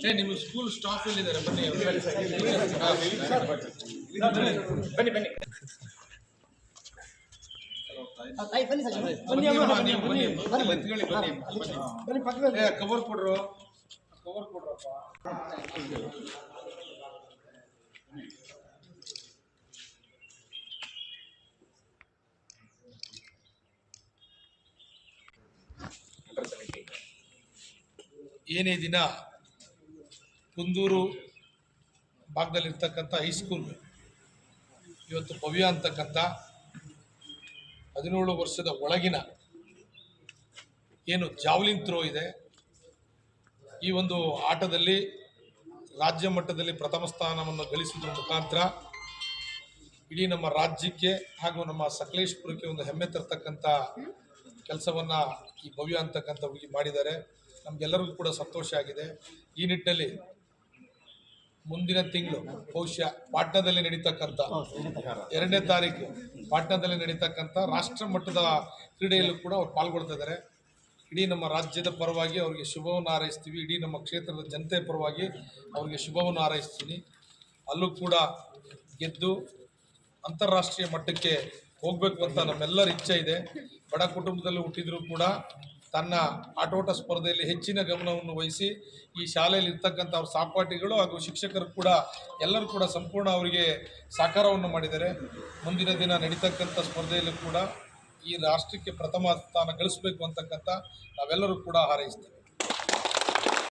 ಏ ನಿಮ್ಮ school staff ಎಲ್ಲಿದ್ದಾರೆ ಬನ್ನಿ ಬನ್ನಿ ಬನ್ನಿ ತಾಯಿ ಬನ್ನಿ ಸರ್ ಬನ್ನಿ ಅಮ್ಮ, ನೀವು ಬನ್ನಿ ಬನ್ನಿ ಎತ್ಕೊಳ್ಳಿ, ಬನ್ನಿ ಬನ್ನಿ ಪಕ್ಕದಲ್ಲಿ ಏ ಕವರ್ ಕೊಡ್ರು ಕವರ್ ಕೊಡ್ರಪ್ಪ ಏನೇ ದಿನ ಕುಂದೂರು ಭಾಗದಲ್ಲಿರ್ತಕ್ಕಂಥ ಹೈಸ್ಕೂಲ್ ಇವತ್ತು ಭವ್ಯ ಅಂತಕ್ಕಂಥ ಹದಿನೇಳು ವರ್ಷದ ಒಳಗಿನ ಏನು ಜಾವ್ಲಿನ್ ಥ್ರೋ ಇದೆ. ಈ ಒಂದು ಆಟದಲ್ಲಿ ರಾಜ್ಯ ಮಟ್ಟದಲ್ಲಿ ಪ್ರಥಮ ಸ್ಥಾನವನ್ನು ಗಳಿಸುವುದರ ಮುಖಾಂತರ ಇಡೀ ನಮ್ಮ ರಾಜ್ಯಕ್ಕೆ ಹಾಗೂ ನಮ್ಮ ಸಕಲೇಶ್ಪುರಕ್ಕೆ ಒಂದು ಹೆಮ್ಮೆ ತರ್ತಕ್ಕಂಥ ಕೆಲಸವನ್ನು ಈ ಭವ್ಯ ಅಂತಕ್ಕಂಥ ಹುಡುಗಿ ಮಾಡಿದ್ದಾರೆ. ನಮಗೆಲ್ಲರಿಗೂ ಕೂಡ ಸಂತೋಷ ಆಗಿದೆ. ಈ ನಿಟ್ಟಿನಲ್ಲಿ ಮುಂದಿನ ತಿಂಗಳು ಬಹುಶಃ ಪಾಟ್ನಾದಲ್ಲಿ ನಡೀತಕ್ಕಂಥ ಎರಡನೇ ತಾರೀಕು ಪಾಟ್ನಾದಲ್ಲಿ ನಡೀತಕ್ಕಂಥ ರಾಷ್ಟ್ರ ಮಟ್ಟದ ಕ್ರೀಡೆಯಲ್ಲೂ ಕೂಡ ಅವ್ರು ಪಾಲ್ಗೊಳ್ತಾ ಇದ್ದಾರೆ. ಇಡೀ ನಮ್ಮ ರಾಜ್ಯದ ಪರವಾಗಿ ಅವರಿಗೆ ಶುಭವನ್ನು ಹಾರೈಸ್ತೀವಿ. ಇಡೀ ನಮ್ಮ ಕ್ಷೇತ್ರದ ಜನತೆ ಪರವಾಗಿ ಅವರಿಗೆ ಶುಭವನ್ನು ಹಾರೈಸ್ತೀನಿ. ಅಲ್ಲೂ ಕೂಡ ಗೆದ್ದು ಅಂತಾರಾಷ್ಟ್ರೀಯ ಮಟ್ಟಕ್ಕೆ ಹೋಗಬೇಕು ಅಂತ ನಮ್ಮೆಲ್ಲರ ಇಚ್ಛೆ ಇದೆ. ಬಡ ಕುಟುಂಬದಲ್ಲಿ ಹುಟ್ಟಿದರೂ ಕೂಡ ತನ್ನ ಆಟೋಟ ಸ್ಪರ್ಧೆಯಲ್ಲಿ ಹೆಚ್ಚಿನ ಗಮನವನ್ನು ವಹಿಸಿ ಈ ಶಾಲೆಯಲ್ಲಿ ಇರ್ತಕ್ಕಂಥ ಅವ್ರ ಸಹಪಾಠಿಗಳು ಹಾಗೂ ಶಿಕ್ಷಕರು ಕೂಡ ಎಲ್ಲರೂ ಕೂಡ ಸಂಪೂರ್ಣ ಅವರಿಗೆ ಸಹಕಾರವನ್ನು ಮಾಡಿದ್ದಾರೆ. ಮುಂದಿನ ದಿನ ನಡೀತಕ್ಕಂಥ ಸ್ಪರ್ಧೆಯಲ್ಲೂ ಕೂಡ ಈ ರಾಷ್ಟ್ರಕ್ಕೆ ಪ್ರಥಮ ಸ್ಥಾನ ಗಳಿಸಬೇಕು ಅಂತಕ್ಕಂಥ ನಾವೆಲ್ಲರೂ ಕೂಡ ಹಾರೈಸ್ತೇವೆ.